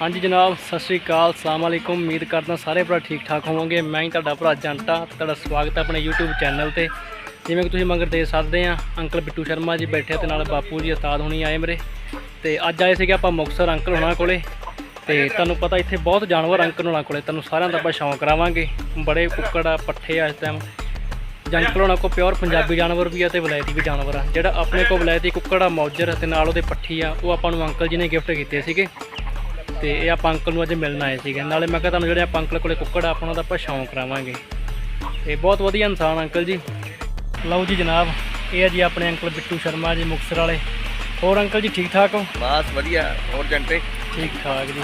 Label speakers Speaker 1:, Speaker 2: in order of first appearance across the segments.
Speaker 1: ਹਾਂਜੀ ਜਨਾਬ, ਸਤਿ ਸ੍ਰੀ ਅਕਾਲ ਸਲਾਮ ਅਲੈਕੁਮ। ਉਮੀਦ ਕਰਦਾ ਸਾਰੇ ਭਰਾ ਠੀਕ ਠਾਕ ਹੋਵੋਗੇ। ਮੈਂ ਹੀ ਤੁਹਾਡਾ ਭਰਾ ਜੰਟਾ ਤੁਹਾਡਾ ਸਵਾਗਤ ਹੈ ਆਪਣੇ YouTube ਚੈਨਲ ਤੇ। ਜਿਵੇਂ ਕਿ ਤੁਸੀਂ ਮੰਗਰ ਦੇ ਸਕਦੇ ਆ, ਅੰਕਲ ਬਿੱਟੂ ਸ਼ਰਮਾ ਜੀ ਬੈਠੇ ਤੇ ਨਾਲ ਬਾਪੂ ਜੀ ਉਸਤਾਦ ਹੁਣੀ ਆਏ ਮੇਰੇ। ਤੇ ਅੱਜ ਆਏ ਸੀਗੇ ਆਪਾਂ ਮੁਕਤਸਰ ਅੰਕਲ ਹੁਣਾਂ ਕੋਲੇ। ਤੇ ਤੁਹਾਨੂੰ ਪਤਾ ਇੱਥੇ ਬਹੁਤ ਜਾਨਵਰ ਅੰਕਲ ਹੁਣਾਂ ਕੋਲੇ। ਤੁਹਾਨੂੰ ਸਾਰਿਆਂ ਦਾ ਆਪਾਂ ਸ਼ੌਂਕ ਕਰਾਵਾਂਗੇ। ਬੜੇ ਕੁੱਕੜ ਆ, ਪੱਠੇ ਆ ਇਸ ਟਾਈਮ ਜੰਕਲ ਹੋਣਾ ਕੋ ਪਿਓਰ ਪੰਜਾਬੀ ਜਾਨਵਰ ਵੀ ਆ ਤੇ ਵਲੈਤੀ ਵੀ ਜਾਨਵਰ ਆ। ਜਿਹੜਾ ਆਪਣੇ ਕੋ ਵਲੈਤੀ ਕੁੱਕੜ ਆ, ਮੌਜਰ ਤੇ ਨਾਲ ਉਹਦੇ ਪੱਠੀ ਆ, ਉਹ ਆਪਾਂ ਨੂੰ ਅੰਕਲ ਜੀ ਨੇ ਗਿਫਟ ਕੀਤੇ ਸੀਗੇ। ਤੇ ਇਹ ਆਪਾਂ ਅੰਕਲ ਨੂੰ ਅੱਜ ਮਿਲਣ ਆਏ ਸੀਗੇ। ਨਾਲੇ ਮੈਂ ਕਿਹਾ ਤੁਹਾਨੂੰ ਜਿਹੜੇ ਆਪਾਂ ਅੰਕਲ ਕੋਲੇ ਕੁੱਕੜ ਆ ਆਪਾਂ ਦਾ ਆਪਾਂ ਸ਼ੌਂਕ ਕਰਾਵਾਂਗੇ। ਤੇ ਬਹੁਤ ਵਧੀਆ ਇਨਸਾਨ ਅੰਕਲ ਜੀ। ਲਓ ਜੀ ਜਨਾਬ ਇਹ ਆ ਜੀ ਆਪਣੇ ਅੰਕਲ ਬਿੱਟੂ ਸ਼ਰਮਾ ਜੀ ਮੁਕਤਸਰ ਵਾਲੇ। ਹੋਰ ਅੰਕਲ ਜੀ ਠੀਕ ਠਾਕ ਹੋ?
Speaker 2: ਬਸ ਵਧੀਆ। ਹੋਰ ਜੰਟੇ?
Speaker 1: ਠੀਕ ਠਾਕ ਜੀ।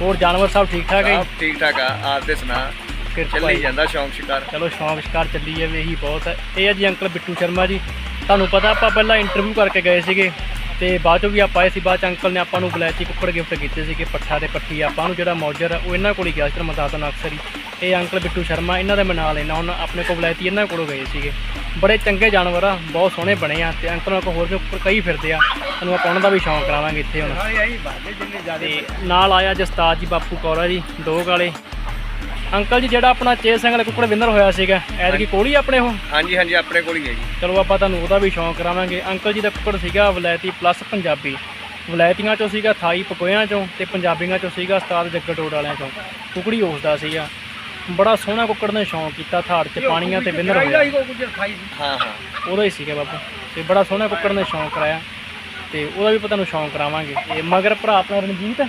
Speaker 1: ਹੋਰ ਜਾਨਵਰ ਸਭ ਠੀਕ ਠਾਕ ਹੈ
Speaker 2: ਠੀਕ ਠਾਕ ਆ ਆਪ ਦੇ ਸੁਣਾ। ਚੱਲੀ। ਜਾਂਦਾ ਸ਼ੌਂਕ ਸ਼ਿਕਾਰ।
Speaker 1: ਚਲੋ ਸ਼ੌਂਕ ਸ਼ਿਕਾਰ ਚੱਲੀ ਜਾਵੇ ਇਹੀ ਬਹੁਤ ਹੈ। ਇਹ ਆ ਜੀ ਅੰਕਲ ਬਿੱਟੂ ਸ਼ਰਮਾ ਜੀ। ਤੁਹਾਨੂੰ ਪਤਾ ਆਪਾਂ ਪਹਿਲਾਂ ਇੰਟਰਵਿਊ ਕਰਕੇ ਗਏ ਸੀਗੇ। ਤੇ ਬਾਅਦ ਚੋਂ ਵੀ ਆਪਾਂ ਆਏ ਸੀ ਬਾਅਦ ਚ ਅੰਕਲ ਨੇ ਆਪਾਂ ਨੂੰ ਬਲੈਤੀ ਕੁੱਕੜ ਗਿਫਟ ਕੀਤੇ ਸੀਗੇ ਪੱਠਾ ਦੇ ਪੱਠੀ ਆਪਾਂ ਨੂੰ ਜਿਹੜਾ ਮੌਜਰ ਆ ਉਹ ਇਹਨਾਂ ਕੋਲ ਹੀ ਗਿਆ ਸੀ ਮੈਂ ਦੱਸਦਾ ਅਕਸਰ ਹੀ ਇਹ ਅੰਕਲ ਬਿੱਟੂ ਸ਼ਰਮਾ ਇਹਨਾਂ ਦਾ ਮੈਂ ਨਾਂ ਲੈਣਾ ਹੁਣ ਆਪਣੇ ਕੋਲ ਬਲੈਤੀ ਇਹਨਾਂ ਕੋਲੋਂ ਗਏ ਸੀਗੇ। ਬੜੇ ਚੰਗੇ ਜਾਨਵਰ ਆ ਬਹੁਤ ਸੋਹਣੇ ਬਣੇ ਆ ਤੇ ਅੰਕਲ ਨਾਲ ਹੋਰ ਵੀ ਉੱਪਰ ਕਈ ਫਿਰਦੇ ਆ ਤੁਹਾਨੂੰ ਆਪਾਂ ਉਹਨਾਂ ਦਾ ਵੀ ਸ਼ੌਂਕ ਕਰਾਵਾਂਗੇ ਇੱਥੇ ਹੁਣ। ਤੇ ਨਾਲ ਆਇਆ ਜਸਤਾਜ ਜੀ ਬਾਪੂ ਕੌਰਾ ਜੀ ਦੋਗ ਵਾਲੇ ਅੰਕਲ ਜੀ ਜਿਹੜਾ ਆਪਣਾ ਚੇਸ ਸਿੰਘ ਵਾਲੇ ਕੁੱਕੜ ਵਿਨਰ ਹੋਇਆ ਸੀਗਾ ਐਤਕੀ ਕੋਲ ਹੀ ਆਪਣੇ ਉਹ?
Speaker 2: ਹਾਂਜੀ ਹਾਂਜੀ ਆਪਣੇ ਕੋਲ ਹੀ ਹੈ ਜੀ।
Speaker 1: ਚਲੋ ਆਪਾਂ ਤੁਹਾਨੂੰ ਉਹਦਾ ਵੀ ਸ਼ੌਂਕ ਕਰਾਵਾਂਗੇ। ਅੰਕਲ ਜੀ ਦਾ ਕੁੱਕੜ ਸੀਗਾ ਵਲੈਤੀ ਪਲੱਸ ਪੰਜਾਬੀ। ਵਲੈਤੀਆਂ ਚੋਂ ਸੀਗਾ ਥਾਈ ਪਕੋਇਆਂ ਚੋਂ ਤੇ ਪੰਜਾਬੀਆਂ ਚੋਂ ਸੀਗਾ ਉਸਤਾਦ ਜੱਗਰ ਟੋਡ ਵਾਲਿਆਂ ਚੋਂ। ਕੁਕੜੀ ਉਸ ਦਾ ਸੀਗਾ। ਬੜਾ ਸੋਹਣਾ ਕੁੱਕੜ ਨੇ ਸ਼ੌਂਕ ਕੀਤਾ ਥਾੜ 'ਚ ਪਾਣੀਆਂ ਤੇ ਵਿਨਰ ਹੋਇਆ।
Speaker 2: ਹਾਂ ਹਾਂ।
Speaker 1: ਉਹਦਾ ਹੀ ਸੀਗਾ ਬਾਪੂ ਤੇ ਬੜਾ ਸੋਹਣਾ ਕੁੱਕੜ ਨੇ ਸ਼ੌਂਕ ਕਰਾਇਆ। ਤੇ ਉਹਦਾ ਵੀ ਆਪਾਂ ਤੁਹਾਨੂੰ ਸ਼ੌਂਕ ਕਰਾਵਾਂਗੇ। ਤੇ ਮਗਰ ਭਰਾ ਆਪਣਾ ਰਣਜੀਤ?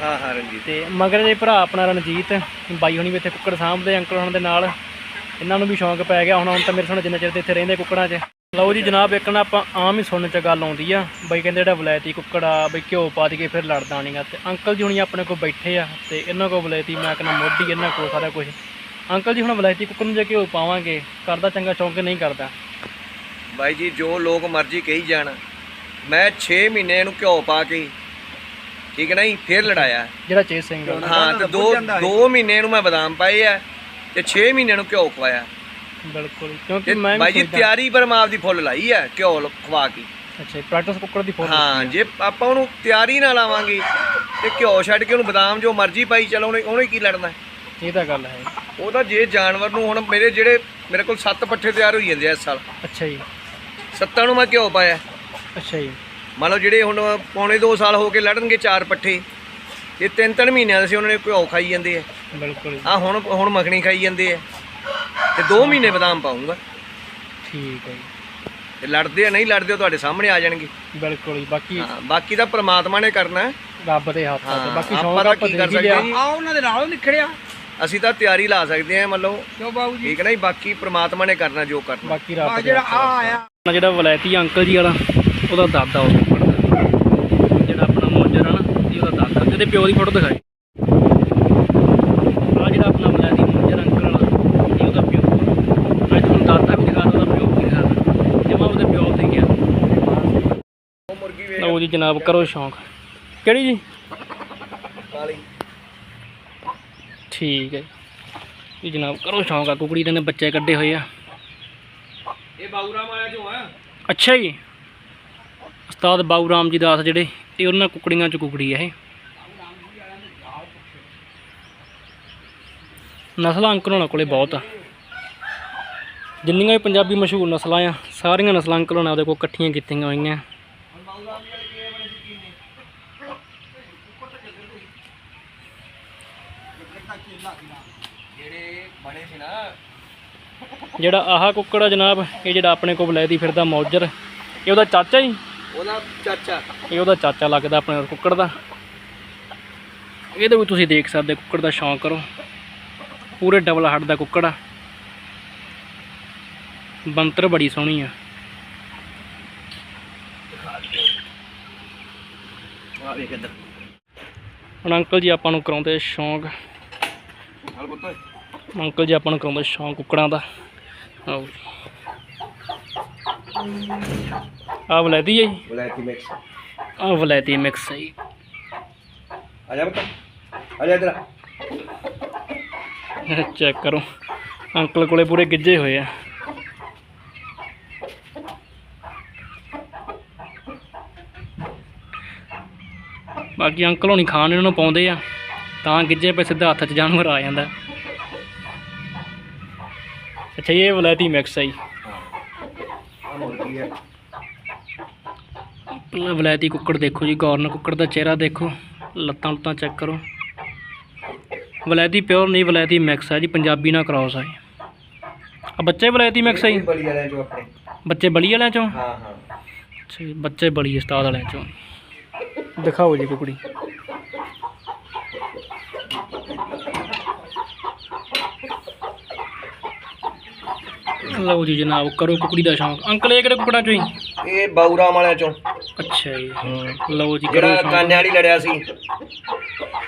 Speaker 2: ਹਾਂ ਹਾਂ ਰਣਜੀਤ।
Speaker 1: ਤੇ ਮਗਰ ਦੇ ਭਰਾ ਆਪਣਾ ਰਣਜੀਤ ਬਾਈ ਹੁਣੀ ਵੀ ਇੱਥੇ ਕੁੱਕੜ ਸਾਂਭਦੇ ਅੰਕਲ ਹੁਣਾਂ ਦੇ ਨਾਲ। ਇਹਨਾਂ ਨੂੰ ਵੀ ਸ਼ੌਂਕ ਪੈ ਗਿਆ ਹੁਣ ਹੁਣ ਤਾਂ ਮੇਰੇ ਸਾਹਮਣੇ ਜਿੰਨਾ ਚਿਰ ਤੇ ਇੱਥੇ ਰਹਿੰਦੇ ਕੁੱਕੜਾਂ 'ਚ। ਲਓ ਜੀ ਜਨਾਬ ਇੱਕ ਨਾ ਆਪਾਂ ਆਮ ਹੀ ਸੁਣਨ 'ਚ ਗੱਲ ਆਉਂਦੀ ਆ। ਬਾਈ ਕਹਿੰਦੇ ਜਿਹੜਾ ਵਲੈਤੀ ਕੁੱਕੜ ਆ ਬਈ ਘਿਓ ਪਾ ਕੇ ਫਿਰ ਲੜਦਾ ਨਹੀਂਗਾ ਤੇ ਅੰਕਲ ਜੀ ਹੁਣੀ ਆਪਣੇ ਕੋਲ ਬੈਠੇ ਆ ਤੇ ਇਹਨਾਂ ਕੋਲ ਵਲੈਤੀ ਮੈਂ ਕਹਿੰਦਾ ਮੋਢੀ ਇਹਨਾਂ ਕੋਲ ਸਾਰਾ ਕੁਝ ਅੰਕਲ ਜੀ ਹੁਣ ਵਲੈਤੀ ਕੁੱਕੜ ਨੂੰ ਜੇ ਘਿਓ ਪਾਵਾਂਗੇ ਕਰਦਾ ਚੰਗਾ ਸ਼ੌਂਕ ਨਹੀਂ ਕਰਦਾ।
Speaker 2: ਬਾਈ ਜੀ ਜੋ ਲੋਕ ਮਰਜ਼ੀ ਕਹੀ ਜਾਣ। ਮੈਂ 6 ਮਹੀਨੇ ਇਹਨੂੰ ਘਿਓ ਪਾ ਕੇ ਠੀਕ ਹੈ ਨਾ ਜੀ? ਫਿਰ ਲੜਾਇਆ।
Speaker 1: ਜਿਹੜਾ ਚੇਸ ਸਿੰਘ।
Speaker 2: ਹਾਂ ਤੇ ਦੋ ਦੋ ਮਹੀਨੇ ਇਹਨੂੰ ਮੈਂ ਬਦਾਮ ਪਾਏ ਆ ਤੇ 6 ਮਹੀਨੇ ਨੂੰ ਘਿਓ ਖਵਾਇਆ।
Speaker 1: ਬਿਲਕੁਲ। ਕਿਉਂਕਿ ਮੈਂ
Speaker 2: ਬਾਈ ਜੀ ਤਿਆਰੀ ਪਰ ਮੈਂ ਆਪਦੀ ਫੁੱਲ ਲਾਈ ਆ ਘਿਓ ਖਵਾ ਕੇ।
Speaker 1: ਅੱਛਾ ਪ੍ਰੈਕਟਿਸ ਕੁੱਕੜ ਦੀ ਫੋਟੋ
Speaker 2: ਹਾਂ ਜੇ ਆਪਾਂ ਉਹਨੂੰ ਤਿਆਰੀ ਨਾ ਲਾਵਾਂਗੇ ਤੇ ਘਿਓ ਛੱਡ ਕੇ ਉਹਨੂੰ ਬਦਾਮ ਜੋ ਮਰਜ਼ੀ ਪਾਈ ਚਲੋ ਉਹਨੇ ਉਹਨੇ ਕੀ ਲੜਨਾ?
Speaker 1: ਇਹ ਤਾਂ ਗੱਲ ਹੈ।
Speaker 2: ਉਹ ਤਾਂ ਜੇ ਜਾਨਵਰ ਨੂੰ ਹੁਣ ਮੇਰੇ ਜਿਹੜੇ ਮੇਰੇ ਕੋਲ 7 ਪੱਠੇ ਤਿਆਰ ਹੋਈ ਜਾਂਦੇ ਆ ਇਸ ਸਾਲ।
Speaker 1: ਅੱਛਾ ਜੀ।
Speaker 2: ਸੱਤਾਂ ਨੂੰ ਮੈਂ ਘਿਓ ਪਾਇਆ।
Speaker 1: ਅੱਛਾ ਜੀ।
Speaker 2: ਮੰਨ ਲਓ ਜਿਹੜੇ ਹੁਣ ਪੌਣੇ 2 ਸਾਲ ਹੋ ਕੇ ਲੜਨਗੇ ਚਾਰ ਪੱਠੇ ਇਹ ਤਿੰਨ ਤਿੰਨ ਮਹੀਨਿਆਂ ਦੇ ਸੀ ਉਹਨਾਂ ਨੇ ਘਿਓ ਖਾਈ ਜਾਂਦੇ ਆ।
Speaker 1: ਬਿਲਕੁਲ
Speaker 2: ਆ ਹੁਣ ਹੁਣ ਮੱਖਣੀ ਖਾਈ ਜਾਂਦੇ ਆ। ਤੇ 2 ਮਹੀਨੇ ਬਦਾਮ ਪਾਉਂਗਾ।
Speaker 1: ਠੀਕ ਹੈ ਜੀ।
Speaker 2: ਤੇ ਲੜਦੇ ਆ ਨਹੀਂ ਲੜਦੇ ਉਹ ਤੁਹਾਡੇ ਸਾਹਮਣੇ ਆ ਜਾਣਗੇ।
Speaker 1: ਬਿਲਕੁਲ ਜੀ ਬਾਕੀ
Speaker 2: ਹਾਂ ਬਾਕੀ ਤਾਂ ਪ੍ਰਮਾਤਮਾ ਨੇ ਕਰਨਾ। ਹੈ।
Speaker 1: ਰੱਬ ਦੇ ਹੱਥ ਆ ਤੇ ਬਾਕੀ
Speaker 2: ਕੀ ਕਰ ਸਕਦੇ
Speaker 3: ਆ ਉਹਨਾਂ ਦੇ ਨਾਲੋਂ ਨਿਕੜਿਆ
Speaker 2: ਅਸੀਂ ਤਾਂ ਤਿਆਰੀ ਲਾ ਸਕਦੇ ਆ ਮੰਨ ਲਓ।
Speaker 3: ਕਿਉਂ ਬਾਬੂ ਜੀ?
Speaker 2: ਠੀਕ ਹੈ ਨਾ ਜੀ ਬਾਕੀ ਪ੍ਰਮਾਤਮਾ ਨੇ ਕਰਨਾ ਜੋ ਕਰਨਾ।
Speaker 1: ਬਾਕੀ ਰੱਬ
Speaker 3: ਜਿਹੜਾ
Speaker 1: ਹੱਥ
Speaker 3: ਆ
Speaker 1: ਆ।
Speaker 3: ਆਇਆ।
Speaker 1: ਜਿਹੜਾ ਵਲੈਤੀ ਅੰਕਲ ਜੀ ਵਾਲਾ ਉਹਦਾ ਦਾਦਾ ਉਹ ਜਿਹੜਾ ਆਪਣਾ ਮੌਜਰ ਆ ਨਾ ਇਹ ਉਹਦਾ ਦਾਦਾ ਇਹਦੇ ਪਿਓ ਦੀ ਫੋਟੋ ਦਿਖਾਈ। ਆ ਜਿਹੜਾ ਆਪਣਾ ਵਲੈਤੀ ਮੌਜਰ ਅੰਕਲ ਵਾਲਾ ਇਹ ਉਹਦਾ ਪਿਓ। ਅੱਜ ਤੁਹਾਨੂੰ ਦਾਦਾ ਵੀ ਦਿਖਾ ਉਹਦਾ ਪਿਓ ਵੀ ਦਿਖਾ ਜਮਾ ਉਹਦੇ ਪਿਓ ਤੇ ਗਿਆ
Speaker 2: ਉਹ ਮੁਰਗੀ ਵੇਖ
Speaker 1: ਲਓ ਜੀ ਜਨਾਬ ਕਰੋ ਸ਼ੌਂਕ। ਕਿਹੜੀ ਜੀ?
Speaker 2: ਕਾਲੀ।
Speaker 1: ਠੀਕ ਹੈ। ਜੀ ਜਨਾਬ ਕਰੋ ਸ਼ੌਂਕ ਆ ਕੁਕੜੀ ਦੇ ਨੇ ਬੱਚੇ ਕੱਢੇ ਹੋਏ ਆ।
Speaker 2: ਇਹ ਬਾਊਰਾਮ ਆਇਆ ਜੋ ਆ।
Speaker 1: ਅੱਛਾ ਜੀ। ਉਸਤਾਦ ਬਾਊ ਰਾਮ ਜੀ ਦਾਸ ਜਿਹੜੇ ਇਹ ਉਹਨਾਂ ਕੁਕੜੀਆਂ ਚ ਕੁਕੜੀ ਹੈ ਇਹ। ਨਸਲਾਂ ਅੰਕਲ ਉਹਨਾਂ ਕੋਲੇ ਬਹੁਤ ਆ। ਜਿੰਨੀਆਂ ਵੀ ਪੰਜਾਬੀ ਮਸ਼ਹੂਰ ਨਸਲਾਂ ਆ, ਸਾਰੀਆਂ ਨਸਲਾਂ ਅੰਕਲ ਹੋਣਾ ਉਹਦੇ ਕੋਲ ਇਕੱਠੀਆਂ ਕੀਤੀਆਂ ਹੋਈਆਂ।
Speaker 2: ਜਿਹੜਾ
Speaker 1: ਆਹ ਕੁੱਕੜ ਆ ਜਨਾਬ, ਇਹ ਜਿਹੜਾ ਆਪਣੇ ਕੋਲ ਬਲੈਦੀ ਫਿਰਦਾ ਮੌਜਰ, ਇਹ ਉਹਦਾ ਚਾਚਾ ਹੀ।
Speaker 2: ਉਹਦਾ ਚਾਚਾ।
Speaker 1: ਇਹ ਉਹਦਾ ਚਾਚਾ ਲੱਗਦਾ ਆਪਣੇ ਕੁੱਕੜ ਦਾ। ਇਹਦੇ ਵੀ ਤੁਸੀਂ ਦੇਖ ਸਕਦੇ ਕੁੱਕੜ ਦਾ ਸ਼ੌਂਕ ਕਰੋ। ਪੂਰੇ ਡਬਲ ਹੱਡ ਦਾ ਕੁੱਕੜ ਆ। ਬੰਤਰ ਬੜੀ ਸੋਹਣੀ ਆ। ਹੁਣ ਅੰਕਲ ਜੀ ਆਪਾਂ ਨੂੰ ਕਰਾਉਂਦੇ ਸ਼ੌਂਕ। ਅੰਕਲ ਜੀ ਆਪਾਂ ਨੂੰ ਕਰਾਉਂਦੇ ਸ਼ੌਂਕ ਕੁੱਕੜਾਂ ਦਾ। ਆਓ ਆ ਵਲੈਤੀ ਹੈ ਜੀ।
Speaker 2: ਬਲੈਕੀ ਮਿਕਸ
Speaker 1: ਆ ਵਲੈਤੀ ਮਿਕਸ ਹੈ ਜੀ।
Speaker 2: ਆ ਜਾ ਪੁੱਤ। ਆ ਜਾ ਇੱਧਰ
Speaker 1: ਚੈੱਕ ਕਰੋ। ਅੰਕਲ ਕੋਲੇ ਪੂਰੇ ਗਿੱਜੇ ਹੋਏ ਆ। ਬਾਕੀ ਅੰਕਲ ਹੋਣੀ ਖਾਣ ਇਹਨਾਂ ਨੂੰ ਪਾਉਂਦੇ ਆ। ਤਾਂ ਗਿੱਜੇ ਪਏ ਸਿੱਧਾ ਹੱਥ 'ਚ ਜਾਨਵਰ ਆ ਜਾਂਦਾ। ਅੱਛਾ ਇਹ ਵਲੈਤੀ ਮਿਕਸ ਹੈ ਜੀ। ਵਲੈਤੀ ਕੁੱਕੜ ਦੇਖੋ ਜੀ ਗੌਰ ਨਾਲ ਕੁੱਕੜ ਦਾ ਚਿਹਰਾ ਦੇਖੋ। ਲੱਤਾਂ ਲੁੱਤਾਂ ਚੈੱਕ ਕਰੋ। ਵਲੈਤੀ ਪਿਓਰ ਨਹੀਂ ਵਲੈਤੀ ਮਿਕਸ ਹੈ ਜੀ ਪੰਜਾਬੀ ਨਾਲ ਕ੍ਰਾਸ ਹੈ ਆ ਬੱਚੇ ਵਲੈਤੀ ਮਿਕਸ ਹੈ ਜੀ?
Speaker 2: ਬੜੀ ਵਾਲਿਆਂ ਚੋਂ ਆਪਣੇ।
Speaker 1: ਬੱਚੇ ਬਲੀ ਵਾਲਿਆਂ ਚੋਂ?
Speaker 2: ਹਾਂ ਹਾਂ।
Speaker 1: ਬੱਚੇ ਬਲੀ ਉਸਤਾਦ ਵਾਲਿਆਂ ਚੋਂ। ਦਿਖਾਓ ਜੀ ਕੁਕੜੀ। ਲਓ ਜੀ ਜਨਾਬ ਕਰੋ ਕੁਕੜੀ ਦਾ ਸ਼ੌਂਕ। ਅੰਕਲ ਇਹ ਕਿਹੜੇ ਕੁਕੜਾਂ ਚੋਂ
Speaker 2: ਇਹ ਬਾਊਰਾਮ ਵਾਲਿਆਂ ਚੋਂ।
Speaker 1: ਅੱਛਾ ਜੀ। ਲਓ ਜੀ ਕਰੋ
Speaker 2: ਜਿਹੜਾ
Speaker 1: ਸ਼ੌਂਕ।
Speaker 2: ਕਾਨੇ ਵਾਲੀ ਲੜਿਆ ਸੀ।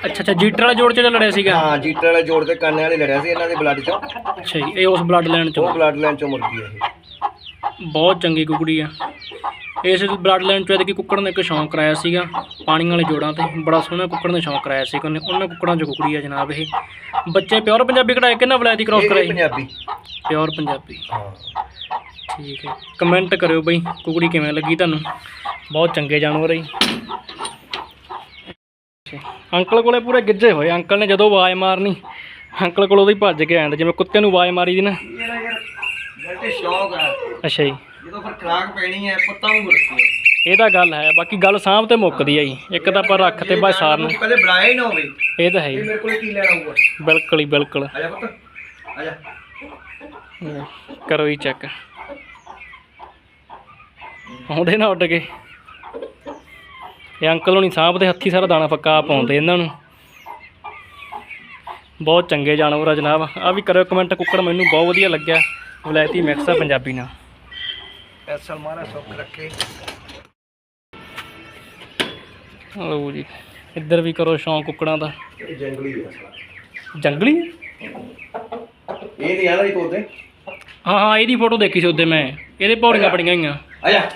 Speaker 1: ਅੱਛਾ ਅੱਛਾ ਜੀਟਰ ਵਾਲਾ ਜੋੜ ਚ ਲੜਿਆ ਸੀਗਾ?
Speaker 2: ਹਾਂ ਜੀਟਰ ਵਾਲੇ ਜੋੜ ਤੇ ਕਾਨੇ ਵਾਲੀ ਲੜਿਆ ਸੀ ਇਹਨਾਂ ਦੇ ਬਲੱਡ ਚੋਂ।
Speaker 1: ਅੱਛਾ ਜੀ ਇਹ ਉਸ ਬਲੱਡ
Speaker 2: ਉਹ
Speaker 1: ਚੋਂ।
Speaker 2: ਬਲੱਡ ਲਾਈਨ ਚੋਂ ਮੁਰਗੀ ਹੈ ਇਹ।
Speaker 1: ਬਹੁਤ ਚੰਗੀ ਕੁਕੜੀ ਆ। ਇਸ ਬਲੱਡ ਲਾਈਨ ਚੋਂ ਇਹਦੇ ਕੁੱਕੜ ਨੇ ਇੱਕ ਸ਼ੌਂਕ ਕਰਾਇਆ ਸੀਗਾ ਪਾਣੀ ਵਾਲੇ ਜੋੜਾਂ ਤੇ। ਬੜਾ ਸੋਹਣਾ ਕੁੱਕੜ ਨੇ ਸ਼ੌਂਕ ਕਰਾਇਆ ਸੀ ਉਹਨੇ। ਉਹਨਾਂ ਕੁੱਕੜਾਂ ਚੋਂ ਕੁਕੜੀ ਆ ਜਨਾਬ ਇਹ। ਬੱਚੇ ਪਿਓਰ ਪੰਜਾਬੀ ਕਢਾਏ ਕਿੰਨਾ ਵਲੈਤੀ ਕ੍ਰਾਸ ਕਰਾਈ?
Speaker 2: ਪੰਜਾਬੀ।
Speaker 1: ਪਿਓਰ ਪੰਜਾਬੀ।
Speaker 2: ਹਾਂ।
Speaker 1: ਠੀਕ ਹੈ। ਕਮੈਂਟ ਕਰਿਓ ਬਈ ਕੁਕੜੀ ਕਿਵੇਂ ਲੱਗੀ ਤੁਹਾਨੂੰ? ਬਹੁਤ ਚੰਗੇ ਜਾਨਵਰ ਹੈ ਜੀ। ਅੰਕਲ ਕੋਲੇ ਪੂਰੇ ਗਿੱਜੇ ਹੋਏ। ਅੰਕਲ ਨੇ ਜਦੋਂ ਆਵਾਜ਼ ਮਾਰਨੀ ਅੰਕਲ ਕੋਲ ਉਹਦੀ ਭੱਜ ਕੇ ਆ ਜਾਂਦਾ ਜਿਵੇਂ ਕੁੱਤੇ ਨੂੰ ਆਵਾਜ਼ ਮਾਰੀ ਦੀ ਨਾ।
Speaker 2: ਇਹ ਨਾ ਯਾਰ ਗਲਤੇ ਸ਼ੌਕ ਆ।
Speaker 1: ਅੱਛਾ ਜੀ।
Speaker 2: ਜਦੋਂ ਫਿਰ ਖਰਾਕ ਪੈਣੀ ਹੈ ਪੁੱਤਾਂ ਨੂੰ ਰੱਖੀ
Speaker 1: ਇਹ ਤਾਂ ਗੱਲ ਹੈ ਬਾਕੀ ਗੱਲ ਸਾਂਭ ਤੇ ਮੁੱਕਦੀ ਆ ਜੀ। ਇੱਕ ਤਾਂ ਆਪਾਂ ਰੱਖ ਤੇ ਬਸ ਸਾਰ ਨੂੰ।
Speaker 2: ਕਦੇ ਬੁਲਾਇਆ ਹੀ ਨਾ ਹੋਵੇ
Speaker 1: ਇਹ ਤਾਂ ਹੈ
Speaker 2: ਇਹ
Speaker 1: ਜੀ
Speaker 2: ਮੇਰੇ ਕੋਲ ਕੀ ਲੈਣਾ ਹੋਊਗਾ?
Speaker 1: ਬਿਲਕੁਲ ਹੀ ਬਿਲਕੁਲ।
Speaker 2: ਆ ਜਾ ਪੁੱਤ ਆ ਜਾ।
Speaker 1: ਕਰੋ ਹੀ ਚੈੱਕ। ਆਉਂਦੇ ਨਾ ਉੱਡ ਕੇ। ਇਹ ਅੰਕਲ ਹੋਣੀ ਸਾਂਭ ਦੇ ਹੱਥੀ ਸਾਰਾ ਦਾਣਾ ਫੱਕਾ ਪਾਉਂਦੇ ਇਹਨਾਂ ਨੂੰ। ਬਹੁਤ ਚੰਗੇ ਜਾਨਵਰ ਆ ਜਨਾਬ। ਆ ਵੀ ਕਰਿਓ ਕਮੈਂਟ ਕੁੱਕੜ ਮੈਨੂੰ ਬਹੁਤ ਵਧੀਆ ਲੱਗਿਆ। ਵਲੈਤੀ ਮਿਕਸ ਆ ਪੰਜਾਬੀ ਨਾਲ।
Speaker 2: ਐਸਾ ਮਾਰਾ ਸੁੱਖ ਰੱਖੇ।
Speaker 1: ਲਓ ਜੀ ਇੱਧਰ ਵੀ ਕਰੋ ਸ਼ੌਂਕ ਕੁੱਕੜਾਂ ਦਾ।
Speaker 2: ਇਹ ਜੰਗਲੀ ਹੈ।
Speaker 1: ਜੰਗਲੀ?
Speaker 2: ਇਹ ਨਹੀਂ ਆਦਾ ਹੀ ਤੋਤੇ
Speaker 1: ਹਾਂ ਹਾਂ ਇਹਦੀ ਫੋਟੋ ਦੇਖੀ ਸੀ ਉਹਦੇ ਮੈਂ। ਇਹਦੇ ਪੌੜੀਆਂ ਬੜੀਆਂ ਹੋਈਆਂ।
Speaker 2: ਆ ਜਾ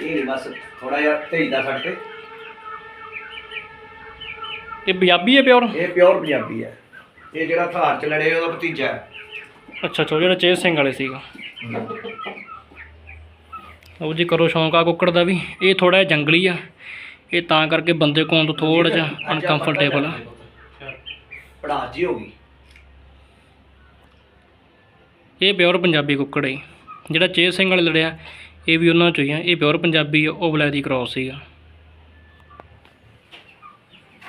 Speaker 2: ਇਹ ਬਸ ਥੋੜਾ ਜਿਹਾ ਢੇਜਦਾ ਛੱਡ ਤੇ।
Speaker 1: ਇਹ ਪੰਜਾਬੀ ਹੈ ਪਿਓਰ?
Speaker 2: ਇਹ ਪਿਓਰ ਪੰਜਾਬੀ ਹੈ। ਇਹ ਜਿਹੜਾ ਥਾਰ ਚ ਲੜੇ ਉਹਦਾ ਭਤੀਜਾ ਹੈ।
Speaker 1: ਅੱਛਾ ਅੱਛਾ ਜਿਹੜਾ ਚੇਤ ਸਿੰਘ ਵਾਲੇ ਸੀਗਾ। ਉਹ ਜੀ ਕਰੋ ਸ਼ੌਂਕ ਆ ਕੁੱਕੜ ਦਾ ਵੀ। ਇਹ ਥੋੜਾ ਜਿਹਾ ਜੰਗਲੀ ਆ। ਇਹ ਤਾਂ ਕਰਕੇ ਬੰਦੇ ਕੋਲ ਤੋਂ ਥੋੜਾ ਜਿਹਾ ਅਨਕੰਫਰਟੇਬਲ ਆ।
Speaker 2: ਪੜਾ ਜੀ ਹੋ ਗਈ।
Speaker 1: ਇਹ ਪਿਓਰ ਪੰਜਾਬੀ ਕੁੱਕੜ ਹੈ ਜਿਹੜਾ ਚੇਤ ਸਿੰਘ ਵਾਲੇ ਲੜਿਆ ਇਹ ਵੀ ਉਹਨਾਂ ਚੋਂ ਹੀ ਆ। ਇਹ ਪਿਓਰ ਪੰਜਾਬੀ ਆ ਉਹ ਬਲੈਦੀ ਕ੍ਰੋਸ ਸੀਗਾ।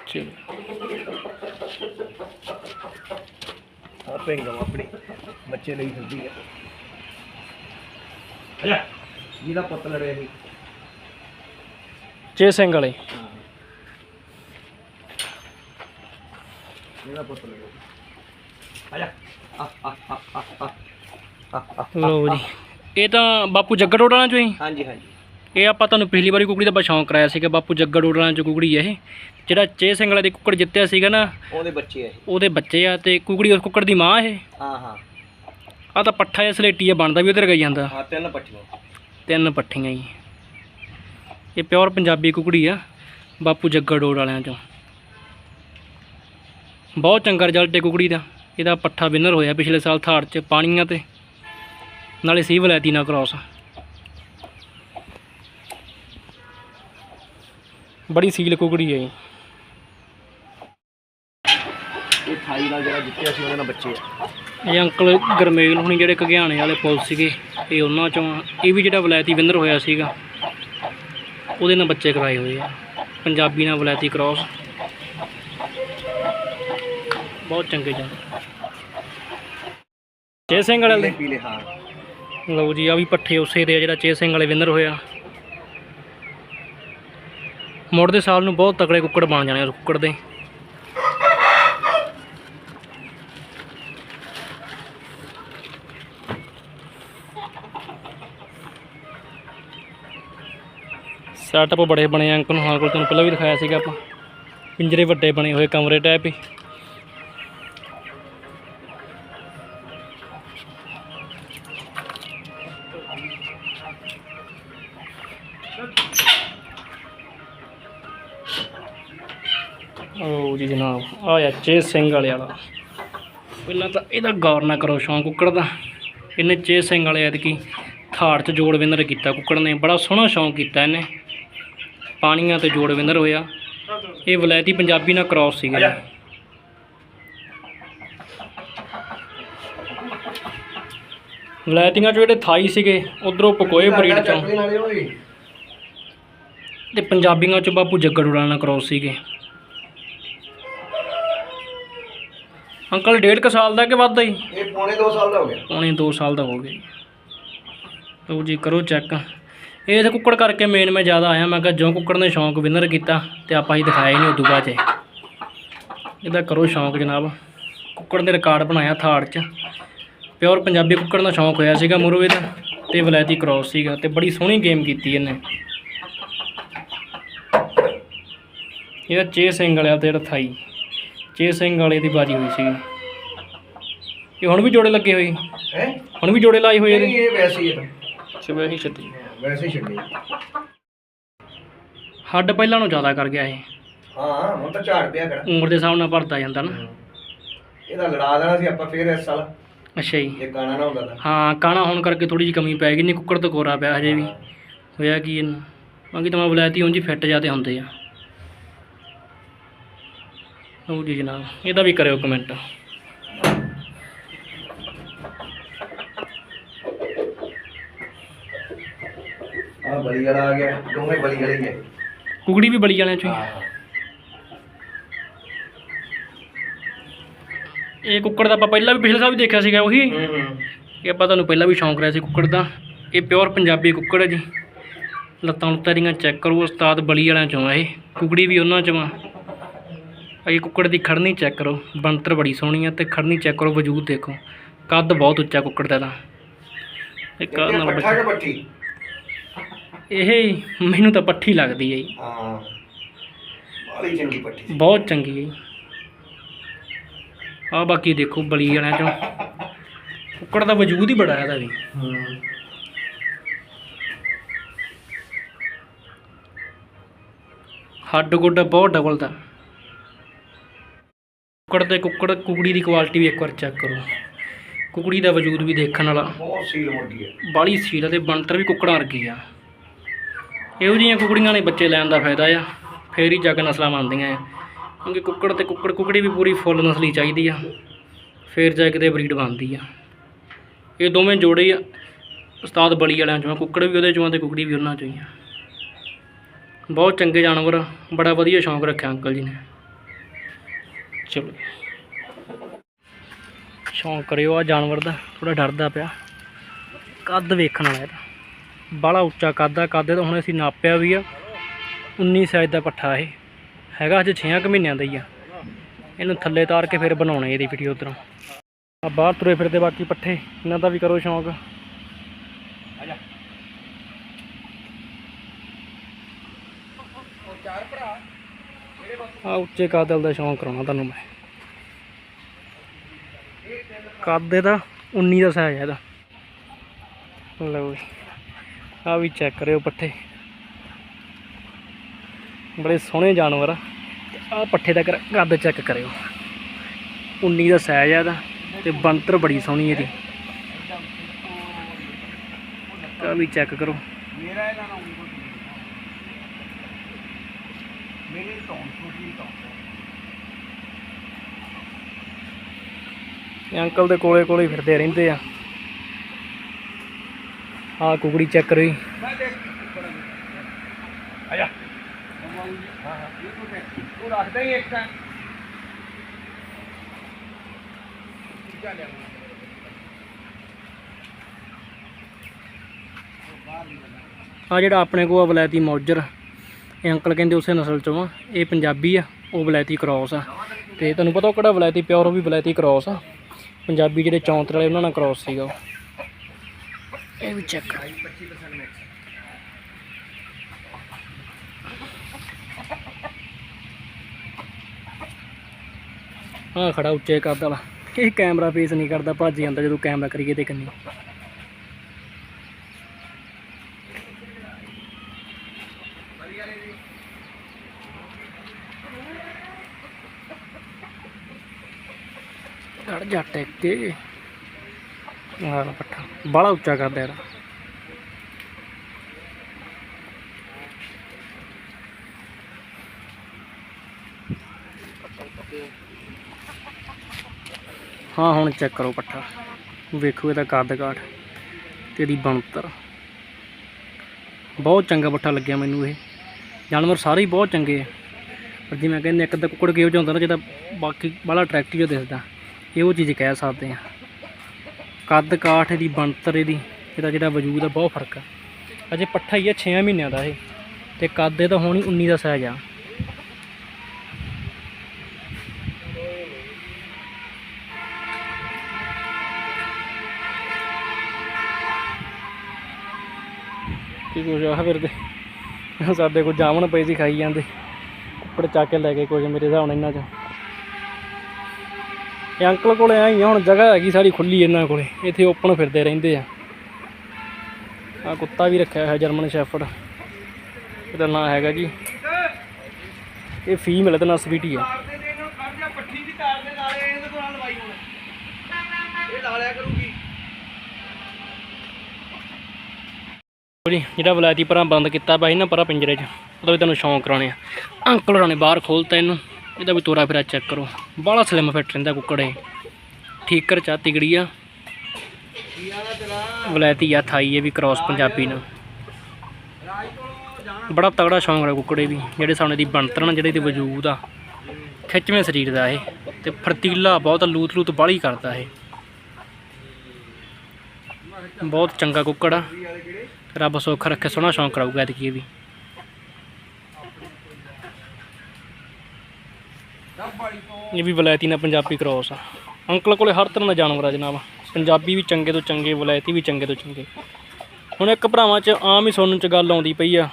Speaker 1: ਚਲੋ।
Speaker 2: ਆ ਪਿੰਗਮ ਆਪਣੀ ਬੱਚੇ ਲਈ ਫਿਰਦੀ ਹੈ ਆ ਜਾ। ਜਿਹਦਾ ਪੁੱਤ ਲੜਿਆ ਸੀ।
Speaker 1: ਚੇਤ ਸਿੰਘ ਵਾਲੇ।
Speaker 2: ਜਿਹਦਾ ਪੁੱਤ ਲੜਿਆ ਸੀ। ਆ ਜਾ। ਆ ਆ ਆ ਆ ਆ ਆ ਆ
Speaker 1: ਲਓ ਜੀ। ਇਹ ਤਾਂ ਬਾਪੂ ਜੱਗੜ ਵਾਲਾਂ ਚੋਂ ਹੀ।
Speaker 2: ਹਾਂਜੀ ਹਾਂਜੀ।
Speaker 1: ਇਹ ਆਪਾਂ ਤੁਹਾਨੂੰ ਪਿਛਲੀ ਵਾਰੀ ਕੁਕੜੀ ਦਾ ਆਪਾਂ ਸ਼ੌਂਕ ਕਰਾਇਆ ਸੀਗਾ ਬਾਪੂ ਜੱਗੜ ਵਾਲਾਂ ਚ ਕੁਕੜੀ ਇਹ। ਜਿਹੜਾ ਚੇਤ ਸਿੰਘ ਵਾਲੇ ਦੀ ਕੁੱਕੜ ਜਿੱਤਿਆ ਸੀਗਾ ਨਾ
Speaker 2: ਉਹਦੇ ਬੱਚੇ ਆ ਇਹ।
Speaker 1: ਉਹਦੇ ਬੱਚੇ ਆ ਤੇ ਕੁਕੜੀ ਉਸ ਕੁੱਕੜ ਦੀ ਮਾਂ ਇਹ।
Speaker 2: ਹਾਂ ਹਾਂ।
Speaker 1: ਆ ਤਾਂ ਪੱਠਾ ਜਿਹਾ ਸਲੇਟੀ ਆ ਬਣਦਾ ਵੀ ਉਧਰ ਗਈ ਜਾਂਦਾ।
Speaker 2: ਹਾਂ ਤਿੰਨ ਪੱਟੀਆਂ
Speaker 1: ਤਿੰਨ ਪੱਠੀਆਂ ਜੀ। ਇਹ ਪਿਓਰ ਪੰਜਾਬੀ ਕੁਕੜੀ ਆ, ਬਾਪੂ ਜੱਗਾ ਰੋਡ ਵਾਲਿਆਂ ਚੋਂ। ਬਹੁਤ ਚੰਗਾ ਰਿਜ਼ਲਟ ਹੈ ਕੁਕੜੀ ਦਾ। ਇਹਦਾ ਪੱਠਾ ਵਿਨਰ ਹੋਇਆ ਪਿਛਲੇ ਸਾਲ ਥਾੜ 'ਚ ਪਾਣੀਆਂ ਤੇ। ਨਾਲੇ ਸੀ ਵਲੈਤੀ ਨਾਲ ਕ੍ਰਾਸ ਬੜੀ ਸੀਲ ਕੁਕੜੀ ਹੈ ਜੀ
Speaker 2: ਇਹ 28 ਨਾਲ ਜਿਹੜਾ ਜਿੱਤਿਆ ਸੀ ਉਹਦੇ ਨਾਲ ਬੱਚੇ ਆ।
Speaker 1: ਇਹ ਅੰਕਲ ਗਰਮੇਲ ਹੁਣੀ ਜਿਹੜੇ ਘਗਿਆਣੇ ਵਾਲੇ ਪੁੱਲ ਸੀਗੇ ਇਹ ਉਹਨਾਂ ਚੋਂ ਆ। ਇਹ ਵੀ ਜਿਹੜਾ ਵਲੈਤੀ ਵਿਨਰ ਹੋਇਆ ਸੀਗਾ ਉਹਦੇ ਨਾਲ ਬੱਚੇ ਕਰਾਏ ਹੋਏ ਆ। ਪੰਜਾਬੀ ਨਾਲ ਵਲੈਤੀ ਕ੍ਰਾਸ ਬਹੁਤ ਚੰਗੇ ਜਾਂ ਚੇ ਸਿੰਘ ਵਾਲੇ
Speaker 2: ਪੀਲੇ
Speaker 1: ਦੇ
Speaker 2: ਪੀਲੇ ਹਾਂ।
Speaker 1: ਲਓ ਜੀ ਆ ਵੀ ਪੱਠੇ ਉਸੇ ਦੇ ਆ ਜਿਹੜਾ ਚੇ ਸਿੰਘ ਵਾਲੇ ਵਿਨਰ ਹੋਇਆ। ਮੁੜਦੇ ਸਾਲ ਨੂੰ ਬਹੁਤ ਤਕੜੇ ਕੁੱਕੜ ਬਣ ਜਾਣੇ ਆ ਕੁੱਕੜ ਦੇ। ਸੈਟਅਪ ਬੜੇ ਬਣੇ ਅੰਕਲ ਹਾਂ ਕੋਲ ਤੁਹਾਨੂੰ ਪਹਿਲਾਂ ਵੀ ਦਿਖਾਇਆ ਸੀਗਾ ਆਪਾਂ। ਪਿੰਜਰੇ ਵੱਡੇ ਬਣੇ ਹੋਏ, ਕਮਰੇ ਟਾਈਪ ਹੀ। ਓ ਜੀ ਜਨਾਬ, ਆ ਚੇਤ ਸਿੰਘ ਵਾਲੇ ਵਾਲਾ। ਪਹਿਲਾਂ ਤਾਂ ਇਹਦਾ ਗੌਰ ਨਾ ਕਰੋ ਸ਼ੌਂਕ ਕੁੱਕੜ ਦਾ। ਇਹਨੇ ਚੇਤ ਸਿੰਘ ਵਾਲੇ ਐਤਕੀ ਥਾੜ 'ਚ ਜੋੜ ਵਿੰਦਰ ਕੀਤਾ ਕੁੱਕੜ ਨੇ। ਬੜਾ ਸੋਹਣਾ ਸ਼ੌਂਕ ਕੀਤਾ ਇਹਨੇ। ਪਾਣੀਆਂ ਤੇ ਜੋੜ ਵਿਨਰ ਹੋਇਆ। ਇਹ ਵਲੈਤੀ ਪੰਜਾਬੀ ਨਾਲ ਕ੍ਰਾਸ ਸੀਗਾ। ਜੀ। ਵਲੈਤੀਆਂ ਚੋਂ ਜਿਹੜੇ ਥਾਈ ਸੀਗੇ ਉਧਰੋਂ ਪਕੋਏ ਬਰੀਡ ਚੋਂ। ਤੇ ਪੰਜਾਬੀਆਂ ਚ ਬਾਪੂ ਜੱਗੜੂੜਾ ਨਾਲ ਕ੍ਰਾਸ ਸੀਗੇ। ਅੰਕਲ ਡੇਢ ਕੁ ਸਾਲ ਦਾ ਕਿ ਵੱਧ ਹੀ
Speaker 2: ਇਹ ਪੌਣੇ 2 ਸਾਲ ਦਾ ਹੋ ਗਿਆ।
Speaker 1: ਪੌਣੇ 2 ਸਾਲ ਦਾ ਹੋ ਗਿਆ ਲਓ ਜੀ ਕਰੋ ਚੈੱਕ ਇਹ ਤੇ ਕੁੱਕੜ ਕਰਕੇ ਮੇਨ ਮੈਂ ਜ਼ਿਆਦਾ ਆਇਆ ਮੈਂ ਕਿਹਾ ਜੋ ਕੁੱਕੜ ਨੇ ਸ਼ੌਂਕ ਵਿਨਰ ਕੀਤਾ ਤੇ ਆਪਾਂ ਹੀ ਦਿਖਾਇਆ ਹੀ ਨਹੀਂ ਉਦੋਂ ਬਾਅਦ 'ਚ ਇਹਦਾ ਕਰੋ ਸ਼ੌਂਕ ਜਨਾਬ। ਕੁੱਕੜ ਨੇ ਰਿਕਾਰਡ ਬਣਾਇਆ ਥਾੜ 'ਚ। ਪਿਓਰ ਪੰਜਾਬੀ ਕੁੱਕੜ ਦਾ ਸ਼ੌਂਕ ਹੋਇਆ ਸੀਗਾ ਮੁਰਵੇ ਦਾ ਤੇ ਵਲੈਤੀ ਕ੍ਰੋਸ ਸੀਗਾ ਤੇ ਬੜੀ ਸੋਹਣੀ ਗੇਮ ਕੀਤੀ ਇਹਨੇ। ਇਹਦਾ ਚੇ ਸਿੰਘ ਵਾਲਿਆ ਤੇ ਜਿਹੜਾ ਥਾਈ ਚੇ ਸਿੰਘ ਵਾਲੇ ਦੀ ਬਾਜੀ ਹੋਈ ਸੀਗੀ। ਇਹ ਹੁਣ ਵੀ ਜੋੜੇ ਲੱਗੇ ਹੋਏ?
Speaker 2: ਹੈ?
Speaker 1: ਹੁਣ ਵੀ ਜੋੜੇ ਲਾਏ ਹੋਏ ਇਹਦੇ?
Speaker 2: ਇਹ ਵੈਸੇ ਹੀ ਹੈ।
Speaker 1: ਸਵੇਰ ਹੀ ਛੱਡੀ
Speaker 2: ਵੈਸੇ ਛੱਡੀ।
Speaker 1: ਹੱਡ ਪਹਿਲਾਂ ਨੂੰ ਜ਼ਿਆਦਾ ਕਰ ਗਿਆ ਇਹ।
Speaker 2: ਹਾਂ ਹੁਣ ਤਾਂ ਝਾੜ ਪਿਆ ਕਰ
Speaker 1: ਉਮਰ ਦੇ ਹਿਸਾਬ ਨਾਲ ਭਰਦਾ ਜਾਂਦਾ ਨਾ।
Speaker 2: ਇਹਦਾ ਲੜਾ ਦੇਣਾ ਸੀ ਆਪਾਂ ਫੇਰ ਇਸ ਸਾਲ।
Speaker 1: ਅੱਛਾ ਜੀ।
Speaker 2: ਜੇ ਗਾਣਾ ਨਾ ਹੁੰਦਾ ਤਾਂ।
Speaker 1: ਹਾਂ ਕਾਣਾ ਹੋਣ ਕਰਕੇ ਥੋੜੀ ਜਿਹੀ ਕਮੀ ਪੈ ਗਈ ਨਹੀਂ ਕੁੱਕੜ ਤੋਂ ਕੋਰਾ ਪਿਆ ਹਜੇ ਵੀ। ਹੋਇਆ ਕੀ ਇਹਨੂੰ? ਬਾਕੀ ਤਾਂ ਮੈਂ ਬਲੈਤੀ ਉਂਝ ਹੀ ਫਿੱਟ ਜਾਤੇ ਹੁੰਦੇ ਆ। ਲਓ ਜੀ ਜਨਾਬ ਇਹਦਾ ਵੀ ਕਰਿਓ ਕਮੈਂਟ।
Speaker 2: ਬਲੀ ਵਾਲਾ ਆ ਗਿਆ ਦੋਵੇਂ ਬਲੀ ਵਾਲੇ ਹੀ ਹੈ
Speaker 1: ਕੁਕੜੀ ਵੀ ਬਲੀ ਵਾਲਿਆਂ ਚੋਂ ਹੀ।
Speaker 2: ਹਾਂ।
Speaker 1: ਇਹ ਕੁੱਕੜ ਦਾ ਆਪਾਂ ਪਹਿਲਾਂ ਵੀ ਪਿਛਲੇ ਸਾਲ ਵੀ ਦੇਖਿਆ ਸੀਗਾ ਉਹੀ।
Speaker 2: ਹੂੰ ਹੂੰ।
Speaker 1: ਇਹ ਆਪਾਂ ਤੁਹਾਨੂੰ ਪਹਿਲਾਂ ਵੀ ਸ਼ੌਂਕ ਰਿਹਾ ਸੀ ਕੁੱਕੜ ਦਾ। ਇਹ ਪਿਓਰ ਪੰਜਾਬੀ ਕੁੱਕੜ ਹੈ ਜੀ। ਲੱਤਾਂ ਲੁੱਤਾਂ ਦੀਆਂ ਚੈੱਕ ਕਰੋ ਉਸਤਾਦ ਬਲੀ ਵਾਲਿਆਂ ਚੋਂ ਆ ਇਹ। ਕੁਕੜੀ ਵੀ ਉਹਨਾਂ ਚੋਂ ਆ। ਇਹ ਕੁੱਕੜ ਦੀ ਖੜਨੀ ਚੈੱਕ ਕਰੋ ਬਣਤਰ ਬੜੀ ਸੋਹਣੀ ਆ ਤੇ ਖੜਨੀ ਚੈੱਕ ਕਰੋ ਵਜੂਦ ਦੇਖੋ। ਕੱਦ ਬਹੁਤ ਉੱਚਾ ਕੁੱਕੜ ਦਾ ਤਾਂ ਇਹ ਨਾਲ
Speaker 2: ਪੱਠਾ
Speaker 1: ਬੱਚਾ
Speaker 2: ਕਿ ਪੱਠੀ?
Speaker 1: ਇਹ ਹੀ ਮੈਨੂੰ ਤਾਂ ਪੱਠੀ ਲੱਗਦੀ ਹੈ ਜੀ।
Speaker 2: ਹਾਂ। ਬਾਲੀ ਚੰਗੀ ਪੱਠੀ ਸੀ।
Speaker 1: ਬਹੁਤ ਚੰਗੀ ਹੈ ਆ ਬਾਕੀ ਦੇਖੋ ਬਲੀ ਵਾਲਿਆਂ ਚੋਂ। ਕੁੱਕੜ ਦਾ ਵਜੂਦ ਹੀ ਬੜਾ ਇਹਦਾ ਵੀ।
Speaker 2: ਹੂੰ
Speaker 1: ਹੱਡ ਗੋਡਾ ਬਹੁਤ ਡਬਲ ਦਾ। ਕੁੱਕੜ ਤੇ ਕੁੱਕੜ ਕੁਕੜੀ ਦੀ ਕੁਆਲਿਟੀ ਵੀ ਇੱਕ ਵਾਰ ਚੈੱਕ ਕਰੋ। ਕੁਕੜੀ ਦਾ ਵਜੂਦ ਵੀ ਦੇਖਣ ਵਾਲਾ।
Speaker 2: ਬਹੁਤ ਸੀਲ ਮੁਰਗੀ ਹੈ।
Speaker 1: ਬਾਲੀ ਸੀਲ ਆ ਤੇ ਬਣਤਰ ਵੀ ਕੁੱਕੜਾਂ ਵਰਗੀ ਆ। ਇਹੋ ਜਿਹੀਆਂ ਕੁਕੜੀਆਂ ਨੇ ਬੱਚੇ ਲੈਣ ਦਾ ਫਾਇਦਾ ਆ, ਫੇਰ ਹੀ ਜਾ ਕੇ ਨਸਲਾਂ ਬਣਦੀਆਂ ਆ। ਕਿਉਂਕਿ ਕੁੱਕੜ ਤੇ ਕੁੱਕੜ, ਕੁਕੜੀ ਵੀ ਪੂਰੀ ਫੁੱਲ ਨਸਲੀ ਚਾਹੀਦੀ ਆ, ਫੇਰ ਜਾ ਕੇ ਤੇ ਬਰੀਡ ਬਣਦੀ ਆ। ਇਹ ਦੋਵੇਂ ਜੋੜੇ ਆ, ਉਸਤਾਦ ਬਲੀ ਵਾਲਿਆਂ ਚੋਂ ਆ ਕੁੱਕੜ ਵੀ ਉਹਦੇ ਚੋਂ ਆ ਤੇ ਕੁਕੜੀ ਵੀ ਉਹਨਾਂ ਚੋਂ ਹੀ ਆ। ਬਹੁਤ ਚੰਗੇ ਜਾਨਵਰ ਬੜਾ ਵਧੀਆ ਸ਼ੌਂਕ ਰੱਖਿਆ ਅੰਕਲ ਜੀ ਨੇ। ਚਲੋ। ਸ਼ੌਂਕ ਕਰਿਓ ਆ ਜਾਨਵਰ ਦਾ ਥੋੜਾ ਡਰਦਾ ਪਿਆ। ਕੱਦ ਵੇਖਣ ਵਾਲਾ ਇਹਦਾ। ਬਾਲਾ ਉੱਚਾ ਕੱਦ ਆ ਕੱਦ ਤਾਂ ਹੁਣ ਅਸੀਂ ਨਾਪਿਆ ਵੀ ਆ। 19 ਸਾਈਜ਼ ਦਾ ਪੱਠਾ ਇਹ। ਹੈਗਾ ਅਜੇ 6 ਕੁ ਮਹੀਨਿਆਂ ਦਾ ਹੀ ਆ। ਇਹਨੂੰ ਥੱਲੇ ਤਾਰ ਕੇ ਫਿਰ ਬਣਾਉਣੇ ਇਹਦੀ ਵੀਡੀਓ ਉਧਰੋਂ। ਆ ਬਾਹਰ ਤੁਰੇ ਫਿਰਦੇ ਬਾਕੀ ਪੱਠੇ, ਇਹਨਾਂ ਦਾ ਵੀ ਕਰੋ ਸ਼ੌਂਕ। ਆ ਉੱਚੇ ਕਾਦਲ ਦਾ ਸ਼ੌਂਕ ਕਰਾਉਣਾ ਤੁਹਾਨੂੰ ਮੈਂ। ਕਾਦੇ ਦਾ? 19 ਦਾ ਸਾਈਜ਼ ਹੈ ਇਹਦਾ। ਲਓ ਜੀ। ਆ ਵੀ ਚੈੱਕ ਕਰਿਓ ਪੱਠੇ। ਬੜੇ ਸੋਹਣੇ ਜਾਨਵਰ ਆ। ਆ ਪੱਠੇ ਦਾ ਕੱਦ ਚੈੱਕ ਕਰਿਓ। 19 ਦਾ ਸਾਈਜ਼ ਆ ਇਹਦਾ ਤੇ ਬੰਤਰ ਬੜੀ ਸੋਹਣੀ ਇਹਦੀ। ਆ ਵੀ ਚੈੱਕ ਕਰੋ।
Speaker 2: ਮੇਰਾ ਇਹਦਾ ਨਾਮ ਮੇਰੀ ਤੋਂ ਛੋਟੀ ਤੋਂ
Speaker 1: ਇਹ ਅੰਕਲ ਦੇ ਕੋਲੇ ਕੋਲੇ ਫਿਰਦੇ ਰਹਿੰਦੇ ਆ। ਆ ਕੁਕੜੀ ਚੈੱਕ ਕਰੋ। ਜੀ
Speaker 2: ਮੈਂ ਦੇਖ ਆਇਆ। ਹਾਂ ਹਾਂ ਇਹ ਤੂੰ ਦੇਖ ਤੂੰ ਰੱਖਦਾ ਹੀ ਇੱਕ ਤਾਂ।
Speaker 1: ਆ ਜਿਹੜਾ ਆਪਣੇ ਕੋਲ ਆ ਵਲੈਤੀ ਮੌਜਰ ਇਹ ਅੰਕਲ ਕਹਿੰਦੇ ਉਸੇ ਨਸਲ ਚੋਂ ਆ। ਇਹ ਪੰਜਾਬੀ ਆ ਉਹ ਵਲੈਤੀ ਕ੍ਰਾਸ ਆ। ਤੇ ਤੁਹਾਨੂੰ ਪਤਾ ਉਹ ਕਿਹੜਾ ਵਲੈਤੀ ਪਿਓਰ ਉਹ ਵੀ ਵਲੈਤੀ ਕ੍ਰਾਸ ਆ। ਪੰਜਾਬੀ ਜਿਹੜੇ ਚੌਂਤਰ ਵਾਲੇ ਉਹਨਾਂ ਨਾਲ ਕ੍ਰਾਸ ਸੀਗਾ ਉਹ। ਇਹ ਵੀ ਚੈੱਕ ਕਰੋ।
Speaker 2: 25% ਮਿਕਸ
Speaker 1: ਆ ਖੜਾ ਉੱਚੇ ਕਰਦਾ ਵਾਲਾ। ਇਹ ਕੈਮਰਾ ਫੇਸ ਨਹੀਂ ਕਰਦਾ, ਭੱਜ ਜਾਂਦਾ ਜਦੋਂ ਕੈਮਰਾ ਕਰੀਏ ਤੇ ਕੰਨੀ ਚੜ ਜਾ ਟੈਕ ਆਹ ਪੱਠਾ। ਬਾਹਲਾ ਉੱਚਾ ਕਰਦਾ ਇਹਦਾ। ਹਾਂ, ਹੁਣ ਚੈੱਕ ਕਰੋ ਪੱਠਾ। ਵੇਖੋ ਇਹਦਾ ਕੱਦ ਕਾਠ ਤੇ ਇਹਦੀ ਬਣਤਰ। ਬਹੁਤ ਚੰਗਾ ਪੱਠਾ ਲੱਗਿਆ ਮੈਨੂੰ ਇਹ। ਜਾਨਵਰ ਸਾਰੇ ਹੀ ਬਹੁਤ ਚੰਗੇ ਆ। ਪਰ ਜਿਵੇਂ ਕਹਿੰਦੇ ਇੱਕ ਤਾਂ ਕੁੱਕੜ ਗੇਵ ਜਾਂਦਾ ਨਾ, ਜਿਹਦਾ ਬਾਕੀ ਬੜਾ ਅਟਰੈਕਟਿਵ ਦਿਸਦਾ। ਇਹੋ ਚੀਜ਼ ਕਹਿ ਸਕਦੇ ਆ। ਕੱਦ ਕਾਠ ਇਹਦੀ ਬਣਤਰ ਇਹਦੀ, ਇਹਦਾ ਜਿਹੜਾ ਵਜੂਦ ਆ, ਬਹੁਤ ਫ਼ਰਕ ਆ। ਅਜੇ ਪੱਠਾ ਹੀ ਆ 6 ਮਹੀਨਿਆਂ ਦਾ ਇਹ। ਤੇ ਕੱਦ ਇਹਦਾ ਹੁਣ ਹੀ 19 ਦਾ ਸਾਈਜ਼ ਆ। ਕੀ ਕੁਝ ਆ ਫਿਰਦੇ ਸਾਡੇ ਕੋਲ ਜਾਮਣ ਪਈ ਸੀ, ਖਾਈ ਜਾਂਦੇ। ਕੁੱਪੜ ਚੱਕ ਕੇ ਲੈ ਗਏ ਕੁਝ ਮੇਰੇ ਹਿਸਾਬ ਨਾਲ ਇਹਨਾਂ ਚ। ਇਹ ਅੰਕਲ ਕੋਲੇ ਆਈ ਆ, ਹੁਣ ਜਗ੍ਹਾ ਹੈਗੀ ਸਾਰੀ ਖੁੱਲੀ ਇਹਨਾਂ ਕੋਲੇ। ਇੱਥੇ ਓਪਨ ਫਿਰਦੇ ਰਹਿੰਦੇ ਆ। ਆ ਕੁੱਤਾ ਵੀ ਰੱਖਿਆ ਹੋਇਆ ਜਰਮਨ ਸ਼ੈਫਰਡ। ਇਹਦਾ ਨਾਂ ਹੈਗਾ ਜੀ। ਇਹ ਫੀਮੇਲ ਦਾ ਨਾਂ ਸਵੀਟੀ ਆ।
Speaker 2: ਪੱਠੀ ਦੀ ਤਾਰ ਦੇ ਨਾਲੇ ਇਹਦੇ ਕੋਲ ਲਵਾਈ ਹੁਣ ਇਹ ਲਾ ਲਿਆ ਕਰੂਗੀ
Speaker 1: ਜੀ, ਜਿਹੜਾ ਵਲਾਇਤੀ ਪਰਾਂ ਬੰਦ ਕੀਤਾ ਪਿਆ ਸੀ ਨਾ ਪਰਾਂ ਪਿੰਜਰੇ 'ਚ। ਉਹਦਾ ਵੀ ਤੁਹਾਨੂੰ ਸ਼ੌਂਕ ਕਰਾਉਣੇ ਆ। ਅੰਕਲ ਹੋਰਾਂ ਨੇ ਬਾਹਰ ਖੋਲਤਾ ਇਹਨੂੰ। ਇਹਦਾ ਵੀ ਤੋਰਾ ਫੇਰਾ ਚੈੱਕ ਕਰੋ। ਬਾਹਲਾ ਸਲਿਮ ਫਿੱਟ ਰਹਿੰਦਾ ਕੁੱਕੜ ਇਹ। ਠੀਕਰ ਚਾ ਤਿਗੜੀ ਆ। ਵਲਾਇਤੀ ਆ ਥਾਈ ਇਹ ਵੀ ਕ੍ਰਾਸ ਪੰਜਾਬੀ ਨਾਲ। ਬੜਾ ਤਗੜਾ ਸ਼ੌਂਕ ਹੈ ਕੁੱਕੜੇ ਵੀ, ਜਿਹੜੇ ਸਾਹਮਣੇ ਦੀ ਬਣਤਰ ਜਿਹੜੇ ਦੇ ਵਜੂਦ ਆ। ਖਿੱਚਵੇਂ ਸਰੀਰ ਦਾ ਇਹ, ਤੇ ਫਰਤੀਲਾ ਬਹੁਤ ਲੂਤ ਲੂਤ ਬਾਹਲੀ ਕਰਦਾ ਇਹ। ਬਹੁਤ ਚੰਗਾ ਕੁੱਕੜ ਆ। ਰੱਬ ਸੁੱਖ ਰੱਖੇ, ਸੋਹਣਾ ਸ਼ੌਂਕ ਕਰਾਊਗਾ ਐਤਕੀ ਇਹ ਵੀ। ਇਹ ਵੀ ਵਲਾਇਤੀ ਨਾਲ ਪੰਜਾਬੀ ਕ੍ਰੋਸ ਆ। ਅੰਕਲ ਕੋਲੇ ਹਰ ਤਰ੍ਹਾਂ ਦਾ ਜਾਨਵਰ ਆ ਜਨਾਬ। ਪੰਜਾਬੀ ਵੀ ਚੰਗੇ ਤੋਂ ਚੰਗੇ ਵਲਾਇਤੀ ਵੀ ਚੰਗੇ ਤੋਂ ਚੰਗੇ। ਹੁਣ ਇੱਕ ਭਰਾਵਾਂ 'ਚ ਆਮ ਹੀ ਸੁਣਨ 'ਚ ਗੱਲ ਆਉਂਦੀ ਪਈ ਆ।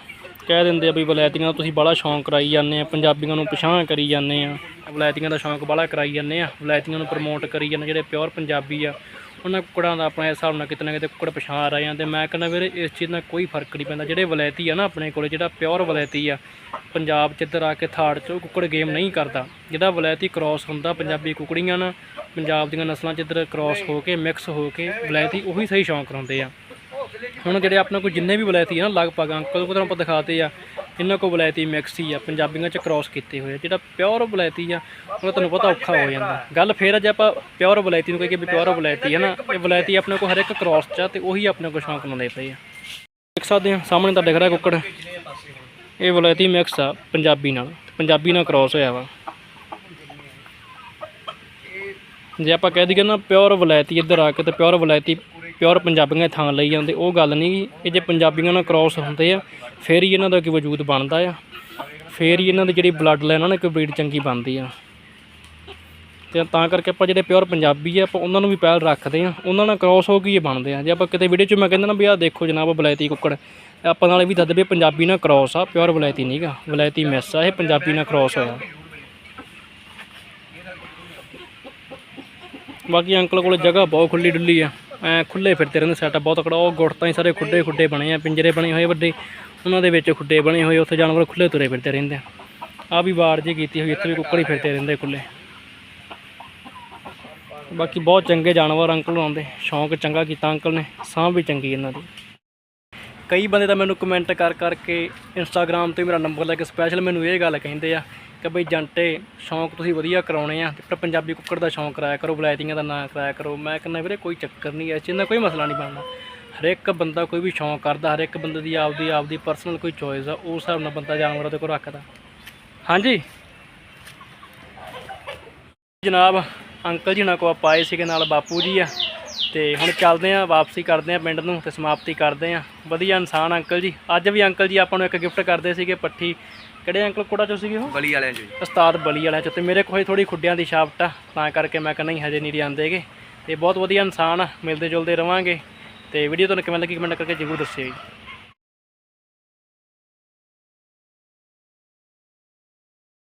Speaker 1: ਕਹਿ ਦਿੰਦੇ ਆ ਵੀ ਵਲਾਇਤੀਆਂ ਦਾ ਤੁਸੀਂ ਬੜਾ ਸ਼ੌਂਕ ਕਰਾਈ ਜਾਂਦੇ ਆ, ਪੰਜਾਬੀਆਂ ਨੂੰ ਪਛਾਣ ਕਰੀ ਜਾਂਦੇ ਆ। ਵਲਾਇਤੀਆਂ ਦਾ ਸ਼ੌਂਕ ਬੜਾ ਕਰਾਈ ਜਾਂਦੇ ਆ। ਵਲਾਇਤੀਆਂ ਨੂੰ ਪ੍ਰਮੋਟ ਕਰੀ ਜਾਂਦੇ ਜਿਹੜੇ ਪਿਓਰ ਪੰਜਾਬੀ ਆ। ਉਹਨਾਂ ਕੁੱਕੜਾਂ ਦਾ ਆਪਣੇ ਹਿਸਾਬ ਨਾਲ ਕਿਤੇ ਨਾ ਕਿਤੇ ਕੁੱਕੜ ਪਛਾਣ ਰਹੇ ਆ ਤੇ ਮੈਂ ਕਹਿੰਦਾ ਵੀਰੇ, ਇਸ ਚੀਜ਼ ਨਾਲ ਕੋਈ ਫ਼ਰਕ ਨਹੀਂ ਪੈਂਦਾ। ਜਿਹੜੇ ਵਲੈਤੀ ਆ ਨਾ ਆਪਣੇ ਕੋਲੇ, ਜਿਹੜਾ ਪਿਓਰ ਵਲੈਤੀ ਆ, ਪੰਜਾਬ 'ਚ ਇੱਧਰ ਆ ਕੇ ਥਾੜ 'ਚ ਉਹ ਕੁੱਕੜ ਗੇਮ ਨਹੀਂ ਕਰਦਾ। ਜਿਹੜਾ ਵਲੈਤੀ ਕ੍ਰਾਸ ਹੁੰਦਾ, ਪੰਜਾਬੀ ਕੁੱਕੜੀਆਂ ਨਾਲ, ਪੰਜਾਬ ਦੀਆਂ ਨਸਲਾਂ 'ਚ ਇੱਧਰ ਕ੍ਰਾਸ ਹੋ ਕੇ ਮਿਕਸ ਹੋ ਕੇ ਵਲੈਤੀ ਉਹੀ ਸਹੀ ਸ਼ੌਂਕ ਕਰਾਉਂਦੇ ਆ। ਹੁਣ ਜਿਹੜੇ ਆਪਣੇ ਕੋਲ ਜਿੰਨੇ ਵੀ ਵਲੈਤੀ ਆ ਨਾ, ਲਗਭਗ ਅੰਕਲ ਕੋਲ ਆਪਾਂ ਦਿਖਾਤੇ ਆ, ਇਹਨਾਂ ਕੋਲ ਵਲੈਤੀ ਮਿਕਸ ਹੀ ਆ, ਪੰਜਾਬੀਆਂ 'ਚ ਕ੍ਰਾਸ ਕੀਤੇ ਹੋਏ ਆ। ਜਿਹੜਾ ਪਿਓਰ ਵਲੈਤੀ ਆ ਉਹ ਤੁਹਾਨੂੰ ਪਤਾ ਔਖਾ ਹੋ ਜਾਂਦਾ। ਗੱਲ ਫੇਰ ਆ ਜੇ ਆਪਾਂ ਪਿਓਰ ਵਲੈਤੀ ਨੂੰ ਕਹੀਏ ਵੀ ਪਿਓਰ ਵਲੈਤੀ ਹੈ ਨਾ? ਇਹ ਵਲੈਤੀ ਆਪਣੇ ਕੋਲ ਹਰ ਇੱਕ ਕ੍ਰਾਸ 'ਚ ਆ ਤੇ ਉਹੀ ਆਪਣੇ ਕੋਲ ਸ਼ੌਂਕ ਲਾਉਂਦੇ ਪਏ ਆ। ਦੇਖ ਸਕਦੇ ਆ, ਸਾਹਮਣੇ ਤਾਂ ਦਿਖ ਰਿਹਾ ਕੁੱਕੜ। ਇਹ ਵਲੈਤੀ ਮਿਕਸ ਆ, ਪੰਜਾਬੀ ਨਾਲ। ਪੰਜਾਬੀ ਨਾਲ ਕ੍ਰਾਸ ਹੋਇਆ ਵਾ। ਜੇ ਆਪਾਂ ਕਹਿ ਦਈਏ ਨਾ ਪਿਓਰ ਵਲੈਤੀ ਇੱਧਰ ਆ ਕੇ ਤੇ ਪਿਓਰ ਵਲੈਤੀ ਪਿਓਰ ਪੰਜਾਬੀਆਂ ਥਾਂ ਲਈ ਜਾਂਦੇ, ਉਹ ਗੱਲ ਨਹੀਂ ਗੀ। ਇਹ ਜੇ ਪੰਜਾਬੀਆਂ ਨਾਲ ਕ੍ਰਾਸ ਹੁੰਦੇ ਆ, ਫੇਰ ਹੀ ਇਹਨਾਂ ਦਾ ਕੋਈ ਵਜੂਦ ਬਣਦਾ ਆ। ਫੇਰ ਹੀ ਇਹਨਾਂ ਦੀ ਜਿਹੜੀ ਬਲੱਡ ਲਾਈਨ ਆ ਨਾ ਕੋਈ ਬਰੀਡ ਚੰਗੀ ਬਣਦੀ ਆ। ਤੇ ਤਾਂ ਕਰਕੇ ਆਪਾਂ ਜਿਹੜੇ ਪਿਓਰ ਪੰਜਾਬੀ ਆ, ਆਪਾਂ ਉਹਨਾਂ ਨੂੰ ਵੀ ਪਹਿਲ ਰੱਖਦੇ ਆ। ਉਹਨਾਂ ਨਾਲ ਕ੍ਰਾਸ ਹੋ ਕੇ ਇਹ ਬਣਦੇ ਆ। ਜੇ ਆਪਾਂ ਕਿਤੇ ਵੀਡੀਓ 'ਚ ਮੈਂ ਕਹਿੰਦਾ ਨਾ ਵੀ ਆਹ ਦੇਖੋ ਜਨਾਬ ਬਲੈਤੀ ਕੁੱਕੜ, ਆਪਾਂ ਨਾਲੇ ਵੀ ਦੱਸਦੇ ਵੀ ਪੰਜਾਬੀ ਨਾਲ ਕ੍ਰਾਸ ਆ, ਪਿਓਰ ਬਲੈਤੀ ਨਹੀਂਗਾ ਬਲੈਤੀ ਮਿਸ ਆ, ਇਹ ਪੰਜਾਬੀ ਨਾਲ ਕ੍ਰਾਸ ਹੋਇਆ। ਬਾਕੀ ਅੰਕਲ ਕੋਲ ਜਗ੍ਹਾ ਬਹੁਤ ਖੁੱਲੀ ਡੁੱਲੀ ਆ। ਖੁੱਲੇ ਫਿਰਦੇ ਰਹਿੰਦੇ ਸੈਟ ਬਹੁਤ ਅਕੜਾ ਉਹ ਗੁੜਤਾਂ ਹੀ ਸਾਰੇ ਖੁੱਡੇ ਖੁੱਡੇ ਬਣੇ ਆ, ਪਿੰਜਰੇ ਬਣੇ ਹੋਏ ਵੱਡੇ, ਉਹਨਾਂ ਦੇ ਵਿੱਚ ਖੁੱਡੇ ਬਣੇ ਹੋਏ ਉੱਥੇ ਜਾਨਵਰ ਖੁੱਲੇ ਤੁਰੇ ਫਿਰਦੇ ਰਹਿੰਦੇ ਆ। ਆ ਵੀ ਵਾਰ ਜੀ ਕੀਤੀ ਹੋਈ, ਇੱਥੇ ਵੀ ਕੁੱਕੜ ਹੀ ਫਿਰਦੇ ਰਹਿੰਦੇ ਖੁੱਲੇ। ਬਾਕੀ ਬਹੁਤ ਚੰਗੇ ਜਾਨਵਰ ਅੰਕਲ ਆਉਂਦੇ ਸ਼ੌਂਕ ਚੰਗਾ ਕੀਤਾ ਅੰਕਲ ਨੇ, ਸਾਂਭ ਵੀ ਚੰਗੀ ਇਹਨਾਂ ਦੀ। ਕਈ ਬੰਦੇ ਤਾਂ ਮੈਨੂੰ ਕਮੈਂਟ ਕਰ ਕਰਕੇ ਇੰਸਟਾਗ੍ਰam ਤੇ ਮੇਰਾ ਨੰਬਰ ਲੈ ਕੇ ਸਪੈਸ਼ਲ ਮੈਨੂੰ ਇਹ ਗੱਲ ਕਹਿੰਦੇ ਆ ਕਿ ਬਈ ਜੰਟੇ ਸ਼ੌਂਕ ਤੁਸੀਂ ਵਧੀਆ ਕਰਾਉਣੇ ਆ, ਤੇ ਪਰ ਪੰਜਾਬੀ ਕੁੱਕੜ ਦਾ ਸ਼ੌਂਕ ਕਰਾਇਆ ਕਰੋ ਵਲੈਤੀਆਂ ਦਾ ਨਾਂ ਕਰਾਇਆ ਕਰੋ। ਮੈਂ ਕਹਿੰਦਾ ਵੀਰੇ ਕੋਈ ਚੱਕਰ ਨਹੀਂ ਇਸ ਚੀਜ਼ ਦਾ ਕੋਈ ਮਸਲਾ ਨਹੀਂ ਬਣਦਾ। ਹਰ ਇੱਕ ਬੰਦਾ ਕੋਈ ਵੀ ਸ਼ੌਂਕ ਕਰਦਾ ਹਰ ਇੱਕ ਬੰਦੇ ਦੀ ਆਪਦੀ ਆਪਦੀ ਪਰਸਨਲ ਕੋਈ ਚੋਇਸ ਆ, ਉਸ ਹਿਸਾਬ ਨਾਲ ਬੰਦਾ ਜਾਨਵਰਾਂ ਦੇ ਕੋਲ ਰੱਖਦਾ। ਹਾਂਜੀ? ਜਨਾਬ, ਅੰਕਲ ਜੀ ਨਾਲ ਕੋ ਆਪਾਂ ਆਏ ਸੀਗੇ ਨਾਲ ਬਾਪੂ ਜੀ ਆ, ਤੇ ਹੁਣ ਚੱਲਦੇ ਆ, ਵਾਪਸੀ ਕਰਦੇ ਆ ਪਿੰਡ ਨੂੰ ਤੇ ਸਮਾਪਤੀ ਕਰਦੇ ਆ। ਵਧੀਆ ਇਨਸਾਨ ਅੰਕਲ ਜੀ। ਅੱਜ ਵੀ ਅੰਕਲ ਜੀ ਆਪਾਂ ਨੂੰ ਇੱਕ ਗਿਫਟ ਕਰਦੇ ਸੀਗੇ ਪੱਠੀ ਕਿਹੜੇ ਅੰਕਲ ਕੋੜਾ ਚੋਂ ਸੀਗੇ ਉਹ?
Speaker 2: ਬਲੀ ਵਾਲਿਆਂ ਚ ਜੀ।
Speaker 1: ਉਸਤਾਦ ਬਲੀ ਵਾਲਿਆਂ ਚ। ਤੇ ਮੇਰੇ ਕੋਲ ਥੋੜੀ ਖੁੱਡਿਆਂ ਦੀ ਛਾਪਟ ਆ ਤਾਂ ਕਰਕੇ ਮੈਂ ਕਹਿੰਦਾ ਹਜੇ ਨਹੀਂ ਆਂਦੇਗੇ ਤੇ ਬਹੁਤ ਵਧੀਆ ਇਨਸਾਨ ਆ ਮਿਲਦੇ ਜੁਲਦੇ ਰਵਾਂਗੇ। ਤੇ ਵੀਡੀਓ ਤੁਹਾਨੂੰ ਕਿਵੇਂ ਲੱਗੀ ਕਮੈਂਟ ਕਰਕੇ ਜ਼ਰੂਰ ਦੱਸਿਓ ਜੀ।